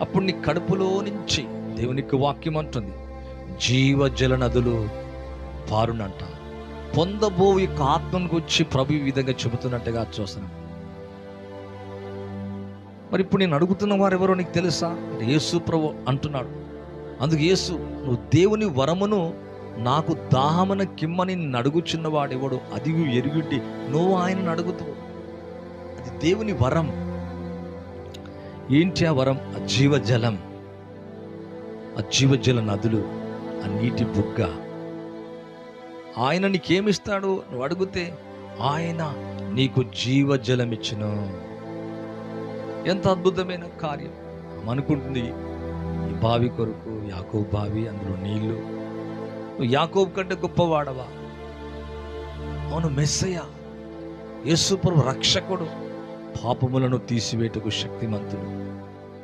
అప్పుడు నీ కడుపులో నుంచి దేవునికి వాక్యం అంటుంది. జీవజల నదులు పారునంట. పొందబో యొక్క ఆత్మను గురించి ప్రభు ఈ విధంగా చెబుతున్నట్టుగా చూస్తున్నాం. మరి ఇప్పుడు నేను అడుగుతున్న వారు ఎవరో నీకు తెలుసా? యేసు ప్రభు అంటున్నాడు. అందుకు యేసు నువ్వు దేవుని వరమును నాకు దాహమన కిమ్మని నిన్ను అడుగుచున్న అది ఎరుగుండి నువ్వు ఆయనను అడుగుతావు. అది దేవుని వరం. ఏంటి ఆ వరం ఆ జీవజలం ఆ జీవజల నదులు ఆ నీటి బుగ్గ. ఆయన నీకేమిస్తాడు? నువ్వు అడిగితే ఆయన నీకు జీవజలం ఇచ్చును ఎంత అద్భుతమైన కార్యం. అనుకుంటుంది ఈ బావి కొరకు యాకోబు బావి అందులో నీళ్ళు. నువ్వు యాకోబు కంటే గొప్పవాడవా? అవును మెస్సయ్య. యేసుప్రభు రక్షకుడు. పాపములను తీసివేటకు శక్తిమంతుడు